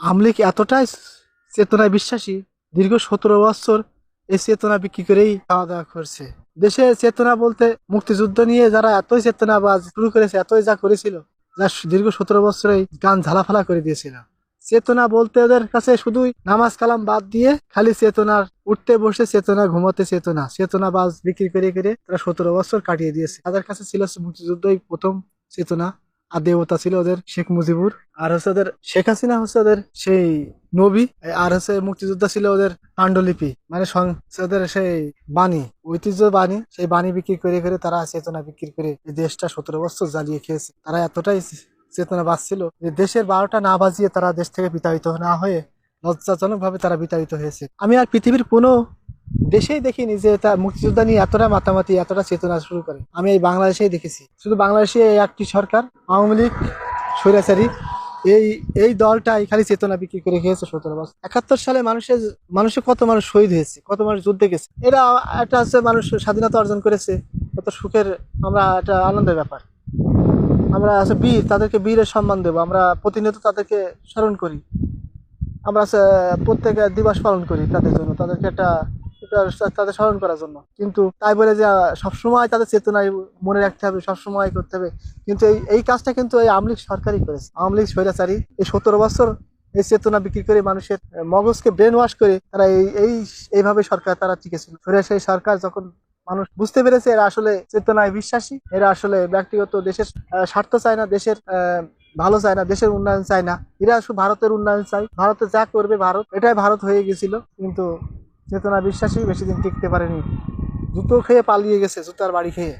আমলিক এতটাই চেতনায় বিশ্বাসী, দীর্ঘ সতেরো বছর এই চেতনা বিক্রি করেই খাওয়া দাওয়া করছে। দেশে চেতনা বলতে মুক্তিযুদ্ধ নিয়ে যারা এতই চেতনাবাজ, শুরু করেছে, এতই যা করেছিল, যা দীর্ঘ সতেরো বছরেই গান ঝালাফালা করে দিয়েছিল। চেতনা বলতে ওদের কাছে শুধুই নামাজ কালাম বাদ দিয়ে খালি চেতনার, উঠতে বসে চেতনা, ঘুমাতে চেতনা চেতনা বাজ বিক্রি করে করে তারা সতেরো বছর কাটিয়ে দিয়েছে। তাদের কাছে ছিল মুক্তিযুদ্ধই প্রথম চেতনা। আর দেবতা ছিল ওদের শেখ মুজিবুর। আর হচ্ছে ওদের শেখ হাসিনা হচ্ছে ওদের সেই নবী আর হচ্ছে মুক্তিযোদ্ধা ছিল ওদের পাণ্ডুলিপি মানে ওদের সেই বাণী ঐতিহ্য বাণী সেই বাণী বিক্রি করে করে তারা চেতনা বিক্রি করে দেশটা সতেরো বছর জ্বালিয়ে খেয়েছে। তারা এতটাই চেতনা বাঁচছিল যে দেশের বারোটা না বাজিয়ে তারা দেশ থেকে বিতাড়িত না হয়ে লজ্জাজনক ভাবে তারা বিতাড়িত হয়েছে। আমি আর পৃথিবীর কোনো দেশেই দেখিনি যে তার মুক্তিযোদ্ধা নিয়ে এতটা মাতামাতি, এতটা চেতনা শুরু করে। আমি এই বাংলাদেশেই দেখেছি। শুধু বাংলাদেশে একটি সরকার, আওয়ামী লীগ, স্বৈরাচারী, এই এই দলটাই খালি চেতনা বিক্রি করে খেয়েছে সতেরো বছর। একাত্তর সালে মানুষের মানুষের কত মানুষ শহীদ হয়েছে, কত মানুষ যুদ্ধে গেছে। এরা একটা হচ্ছে মানুষ স্বাধীনতা অর্জন করেছে, কত সুখের, আমরা একটা আনন্দের ব্যাপার। আমরা আছে বীর, তাদেরকে বীরের সম্মান দেবো, আমরা প্রতিনিয়ত তাদেরকে স্মরণ করি। আমরা প্রত্যেক দিবস পালন করি তাদের জন্য, তাদেরকে একটা তাদের স্মরণ করার জন্য। কিন্তু তাই বলে যে সবসময় তাদের চেতনায় মনে রাখতে হবে, সবসময় করতে হবে। কিন্তু এই এই কাজটা কিন্তু এই আমলিক সরকারই করেছে। আওয়ামী লীগ স্বৈরাচারী এই সতেরো বছর এই চেতনা বিক্রি করে মানুষের মগজকে ব্রেন ওয়াশ করে তারা এই এই, এইভাবে সরকার তারা টিকেছিল। সেই সরকার যখন মানুষ বুঝতে পেরেছে এরা আসলে চেতনায় বিশ্বাসী, এরা আসলে ব্যক্তিগত দেশের স্বার্থ চায় না, দেশের ভালো চায় না, দেশের উন্নয়ন চায় না। এরা শুধু ভারতের উন্নয়ন চায়। ভারতে যা করবে ভারত, এটাই ভারত হয়ে গেছিল। কিন্তু চেতনা বিশ্বাসী বেশি দিন টিকতে পারেনি। জুতো খেয়ে পালিয়ে গেছে জুতার বাড়ি খেয়ে।